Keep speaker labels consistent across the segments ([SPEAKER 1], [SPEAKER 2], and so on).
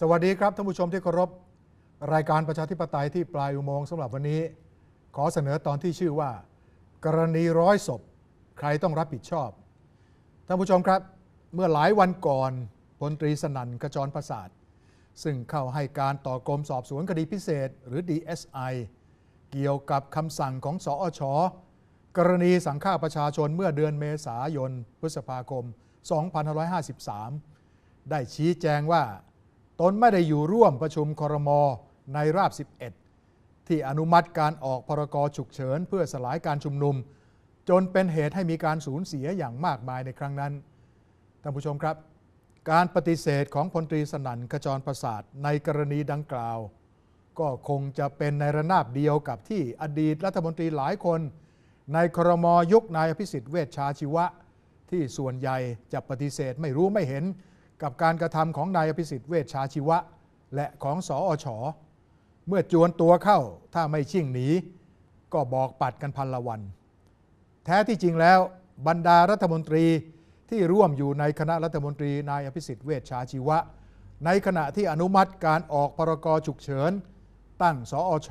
[SPEAKER 1] สวัสดีครับท่านผู้ชมที่เคารพรายการประชาธิปไตยที่ปลายอุโมงค์สำหรับวันนี้ ขอเสนอตอนที่ชื่อว่า กรณีร้อยศพ ใครต้องรับผิดชอบ ท่านผู้ชมครับ เมื่อหลายวันก่อนพลตรีสนั่นกระจรประสาท ซึ่งเข้าให้การต่อกรมสอบสวนคดีพิเศษ หรือ DSI เกี่ยวกับคำสั่งของสอชกรณีสังฆาประชาชนเมื่อเดือนเมษายนพฤษภาคม 2553 ได้ชี้แจงว่า ตนไม่ได้อยู่ร่วมประชุมครมในราบ 11 ที่อนุมัติการออกพรกฉุกเฉิน เพื่อสลายการชุมนุม จนเป็นเหตุให้มีการสูญเสียอย่างมากมายในครั้งนั้น ท่านผู้ชมครับ การปฏิเสธของพลตรีสนั่นขจรประสาทในกรณีดังกล่าว ก็คงจะเป็นในระนาบเดียวกับที่อดีตรัฐมนตรีหลายคน ในครมยุคนายอภิสิทธิ์เวชชาชีวะ ที่ส่วนใหญ่จะปฏิเสธไม่รู้ไม่เห็น กับการกระทำของนายอภิสิทธิ์เวชชาชีวะ และของสออชเมื่อจวนตัวเข้าถ้าไม่ชิ่งหนี ก็บอกปัดกันพันละวัน แท้ที่จริงแล้วบรรดารัฐมนตรีที่ร่วมอยู่ในคณะรัฐมนตรีนายอภิสิทธิ์เวชชาชีวะ ในขณะที่อนุมัติการออกพรกฉุกเฉิน ตั้งสออช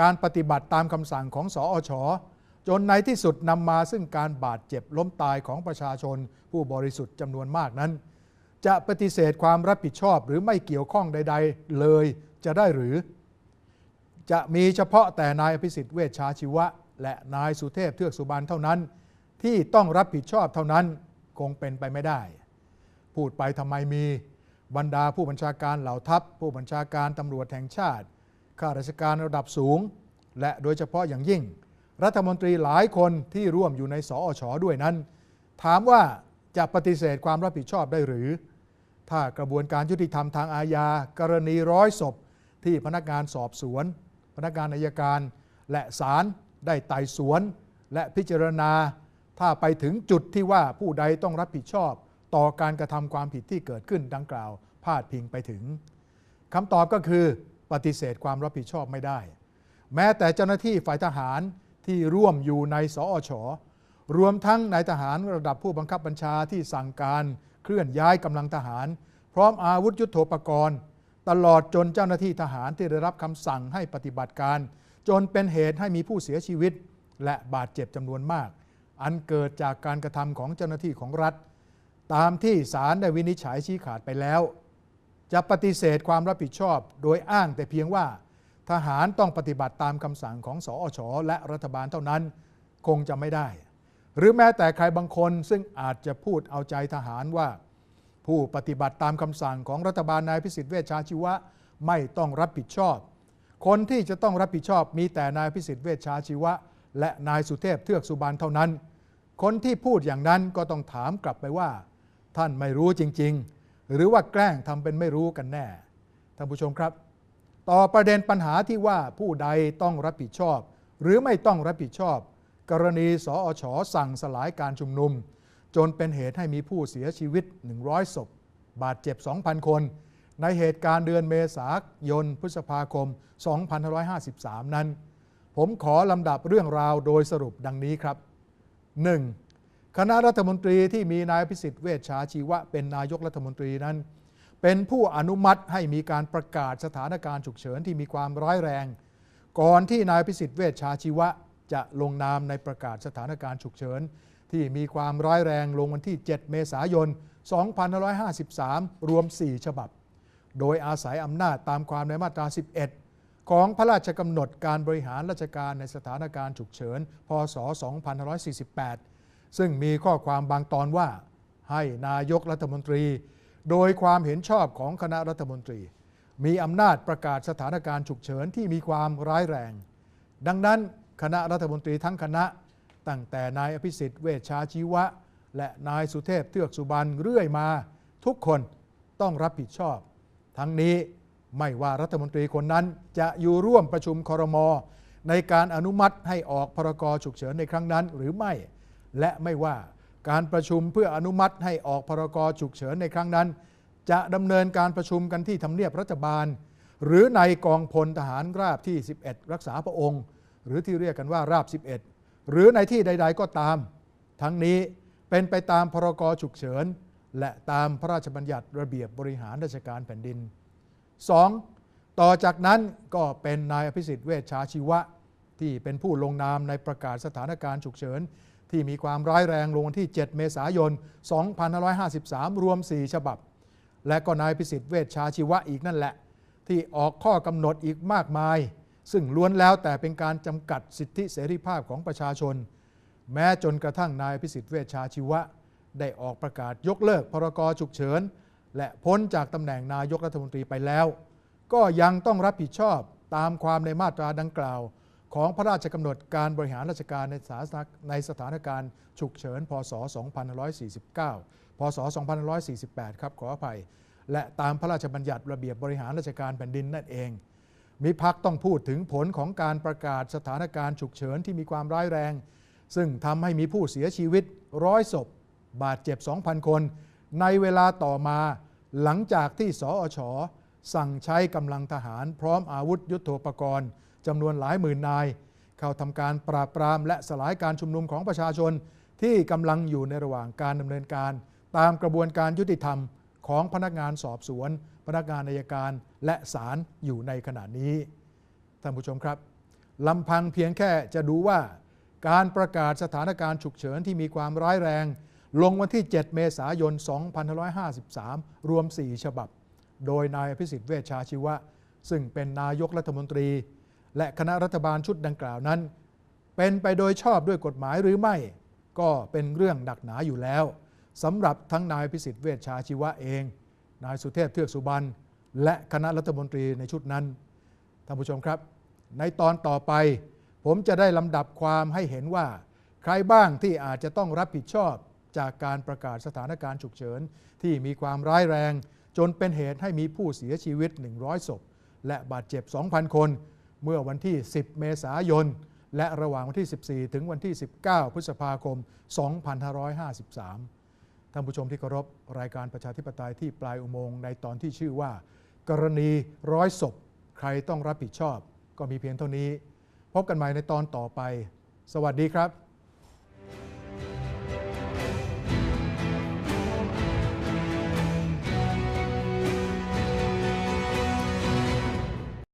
[SPEAKER 1] การปฏิบัติตามคำสั่งของสออชจนในที่สุดนำมาซึ่งการบาดเจ็บล้มตายของประชาชนผู้บริสุทธิ์จำนวนมากนั้น จะปฏิเสธความรับผิดชอบหรือไม่เกี่ยวข้องใด ๆ เลยจะได้หรือ จะมีเฉพาะแต่นายอภิสิทธิ์เวชชาชีวะ และนายสุเทพเทือกสุบรรณเท่านั้น ที่ต้องรับผิดชอบเท่านั้นคงเป็นไปไม่ได้ พูดไปทำไมมีบรรดาผู้บัญชาการเหล่าทัพ ผู้บัญชาการตำรวจแห่งชาติข้าราชการระดับสูง และโดยเฉพาะอย่างยิ่ง รัฐมนตรีหลายคนที่ร่วมอยู่ในสอชด้วยนั้น ถามว่าจะปฏิเสธความรับผิดชอบได้หรือ ถ้ากระบวนการยุติธรรมทางอาญา กรณีร้อยศพที่พนักงานสอบสวน พนักงานอายการ และศาลได้ไต่สวน และพิจารณา ถ้าไปถึงจุดที่ว่าผู้ใดต้องรับผิดชอบ ต่อการกระทำความผิดที่เกิดขึ้นดังกล่าว พาดพิงไปถึงคำตอบก็คือปฏิเสธความรับผิดชอบไม่ได้ แม้แต่เจ้าหน้าที่ฝ่ายทหารที่ร่วมอยู่ในสอชรวมทั้งนายทหารระดับผู้บังคับบัญชาที่สั่งการ ลื่อนย้ายกำลังทหาร พร้อมอาวุธยุโทโธปกรณ์ ตลอดจนเจ้าหน้าที่ทหารที่ได้รับคำสั่งให้ปฏิบัติการ จนเป็นเหตุให้มีผู้เสียชีวิต และบาดเจ็บจำนวนมาก อันเกิดจากการกระทำของเจ้าหน้าที่ของรัฐ ตามที่ศาลได้วินิจฉัยชี้ขาดไปแล้ว จะปฏิเสธความรับผิดชอบ โดยอ้างแต่เพียงว่า ทหารต้องปฏิบัติตามคำสั่งของสอชและรัฐบาลเท่านั้น คงจะไม่ได้ หรือแม้แต่ใครบางคนซึ่งอาจจะพูดเอาใจทหารว่า ผู้ปฏิบัติตามคำสั่งของรัฐบาลนายพิสิทธิ์เวชชาชีวะไม่ต้องรับผิดชอบ คนที่จะต้องรับผิดชอบมีแต่นายพิสิทธิ์เวชชาชีวะ และนายสุเทพเทือกสุบรรณเท่านั้น คนที่พูดอย่างนั้นก็ต้องถามกลับไปว่า ท่านไม่รู้จริง ๆ หรือว่าแกล้งทำเป็นไม่รู้กันแน่ท่านผู้ชมครับต่อประเด็นปัญหาที่ว่าผู้ใดต้องรับผิดชอบ หรือไม่ต้องรับผิดชอบ กรณีสอชสั่งสลายการชุมนุม จนเป็นเหตุให้มีผู้เสียชีวิต 100 ศพ บาดเจ็บ 2,000 คน ในเหตุการณ์เดือนเมษายนพฤษภาคม 2553 นั้น ผมขอลำดับเรื่องราวโดยสรุปดังนี้ครับ 1. คณะรัฐมนตรีที่มีนายพิสิทธิ์เวชชาชีวะเป็นนายกรัฐมนตรีนั้น เป็นผู้อนุมัติให้มีการประกาศสถานการณ์ฉุกเฉินที่มีความร้ายแรง ก่อนที่นายพิสิทธิ์เวชชาชีวะ จะลงนามในประกาศสถานการณ์ฉุกเฉิน ที่มีความร้ายแรงลงวันที่ 7 เมษายน 2553 รวม 4 ฉบับ โดยอาศัยอำนาจตามความในมาตรา 11 ของพระราชกำหนดการบริหารราชการในสถานการณ์ฉุกเฉิน พศ 2548 ซึ่งมีข้อความบางตอนว่า ให้นายกรัฐมนตรี โดยความเห็นชอบของคณะรัฐมนตรี มีอำนาจประกาศสถานการณ์ฉุกเฉินที่มีความร้ายแรง ดังนั้น คณะรัฐมนตรีทั้งคณะ ตั้งแต่นายอภิสิทธิ์เวชชาชีวะ และนายสุเทพเทือกสุบรรณเรื่อยมา ทุกคนต้องรับผิดชอบ ทั้งนี้ไม่ว่ารัฐมนตรีคนนั้นจะอยู่ร่วมประชุมคอรมอในการอนุมัติให้ออกพรกฉุกเฉินในครั้งนั้นหรือไม่ และไม่ว่าการประชุมเพื่ออนุมัติให้ออกพรกฉุกเฉินในครั้งนั้น จะดำเนินการประชุมกันที่ทำเนียบรัฐบาล หรือในกองพลทหารราบที่ 11 รักษาพระองค์ หรือที่เรียกกันว่าราบ 11 หรือในที่ใด ๆ ก็ตาม ทั้งนี้เป็นไปตามพรกฉุกเฉิน และตามพระราชบัญญัติระเบียบบริหารราชการแผ่นดิน 2. ต่อจากนั้นก็เป็นนายอภิสิทธิ์เวชชาชีวะ ที่เป็นผู้ลงนามในประกาศสถานการณ์ฉุกเฉิน ที่มีความร้ายแรงลงวันที่ 7 เมษายน 2553 รวม 4 ฉบับ และก็นายพิสิทธิ์เวชชาชีวะอีกนั่นแหละ ที่ออกข้อกำหนดอีกมากมาย ซึ่งล้วนแล้วแต่เป็นการจำกัดสิทธิเสรีภาพของประชาชน แม้จนกระทั่งนายพิสิทธิ์เวชชาชีวะ ได้ออกประกาศยกเลิกพรกฉุกเฉิน และพ้นจากตำแหน่งนายกรัฐมนตรีไปแล้ว ก็ยังต้องรับผิดชอบตามความในมาตราดังกล่าว ของพระราชกำหนดการบริหารราชการในสถานในสถานการณ์ฉุกเฉิน พศ 2549 พศ 2548 ครับขออภัย และตามพระราชบัญญัติระเบียบบริหารราชการแผ่นดินนั่นเอง มิพักต้องพูดถึงผลของการประกาศสถานการณ์ฉุกเฉินที่มีความร้ายแรง ซึ่งทำให้มีผู้เสียชีวิตร้อยศพ บาดเจ็บ 2,000 คน ในเวลาต่อมาหลังจากที่สอชสั่งใช้กำลังทหารพร้อมอาวุธยุโทโธปกรณ์จำนวนหลายหมื่นนาย เข้าทำการปราบปรามและสลายการชุมนุมของประชาชน ที่กำลังอยู่ในระหว่างการดำเนินการ ตามกระบวนการยุติธรรมของพนักงานสอบสวน พนักงานอัยการและศาลอยู่ในขณะนี้ ท่านผู้ชมครับลำพังเพียงแค่จะดูว่า การประกาศสถานการณ์ฉุกเฉินที่มีความร้ายแรง ลงวันที่ 7 เมษายน 2553 รวม 4 ฉบับ โดยนายอภิสิทธิ์เวชชาชีวะ ซึ่งเป็นนายกรัฐมนตรี และคณะรัฐบาลชุดดังกล่าวนั้น เป็นไปโดยชอบด้วยกฎหมายหรือไม่ ก็เป็นเรื่องหนักหนาอยู่แล้วสำหรับทั้งนายพิสิทธิ์เวชชาชีวะเอง นายสุเทพเทือกสุบรรณและคณะรัฐมนตรีในชุดนั้นท่านผู้ชมครับ ในตอนต่อไป ผมจะได้ลำดับความให้เห็นว่า ใครบ้างที่อาจจะต้องรับผิดชอบจากการประกาศสถานการณ์ฉุกเฉิน ที่มีความร้ายแรง จนเป็นเหตุให้มีผู้เสียชีวิต 100 ศพ และบาดเจ็บ 2,000 คน เมื่อวันที่ 10 เมษายน และระหว่างวันที่ 14 ถึงวันที่ 19 พฤษภาคม 2553 ท่านผู้ชมที่เคารพรายการประชาธิปไตยที่ปลายอุโมงค์ในตอนที่ชื่อว่า กรณีร้อยศพ ใครต้องรับผิดชอบ ก็มีเพียงเท่านี้ พบกันใหม่ในตอนต่อไป สวัสดีครับ